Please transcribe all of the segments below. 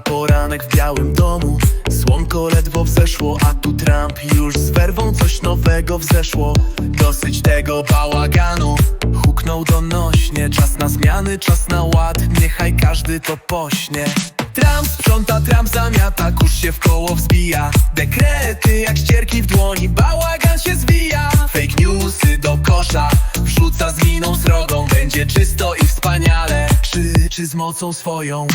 Poranek w Białym Domu. Słonko ledwo wzeszło, a tu Trump już z werwą coś nowego wzeszło. Dosyć tego bałaganu. Huknął donośnie Czas na zmiany, czas na ład. Niechaj każdy to pośnie. Trump sprząta, Trump zamiata Kurz się w koło wzbija. Dekrety jak ścierki w dłoni Bałagan się zwija. Fake newsy do kosza Wrzuca z miną srogą. Będzie czysto i wspaniale Krzyczy z mocą swoją.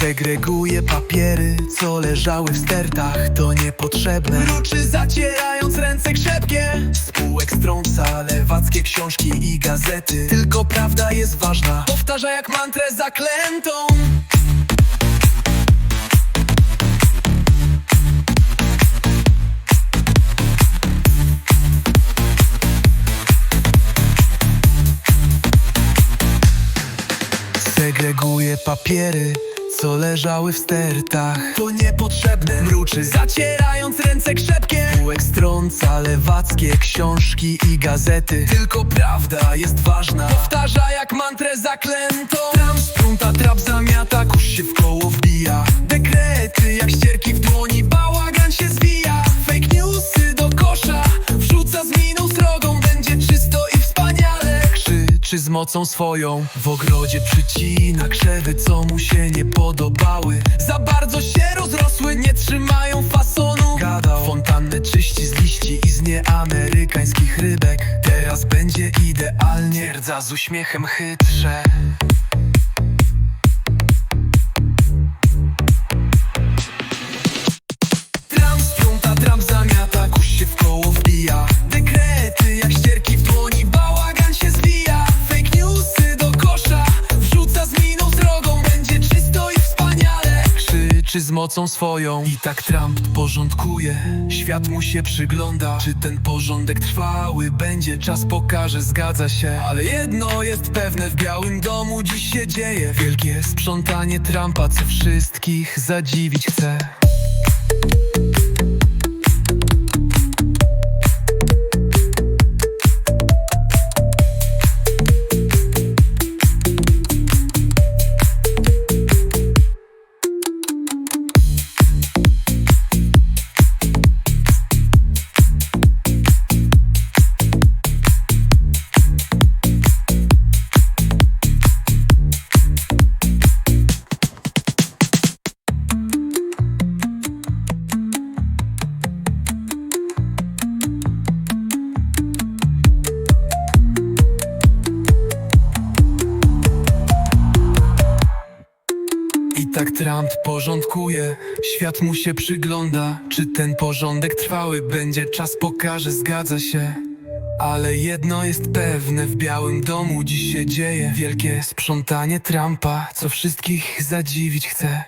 Segreguje papiery, co leżały w stertach To niepotrzebne. Mruczy zacierając ręce krzepkie. Spółek strąca lewackie książki i gazety. Tylko prawda jest ważna. Powtarza jak mantrę zaklętą Segreguje papiery, co leżały w stertach. To niepotrzebne Mruczy, zacierając ręce krzepkie. Półek strąca lewackie książki i gazety. Tylko prawda jest ważna. Powtarza jak mantrę zaklętą. Tram sprząta, trap zamiata, kurz się w koło wbija. Dekrety jak ścierki w dłoni, Krzyczy z mocą swoją. W ogrodzie przycina krzewy, co mu się nie podobały. Za bardzo się rozrosły, nie trzymają fasonu. Gadał fontannę czyści z liści i z nieamerykańskich rybek. Teraz będzie idealnie, twierdza z uśmiechem chytrze mocą swoją. I tak Trump porządkuje, świat mu się przygląda. Czy ten porządek trwały będzie, czas pokaże, zgadza się. Ale jedno jest pewne, w Białym Domu dziś się dzieje. Wielkie sprzątanie Trumpa, co wszystkich zadziwić chce tak Trump porządkuje, świat mu się przygląda. Czy ten porządek trwały będzie, czas pokaże, zgadza się. Ale jedno jest pewne, w Białym Domu dziś się dzieje Wielkie sprzątanie Trumpa, co wszystkich zadziwić chce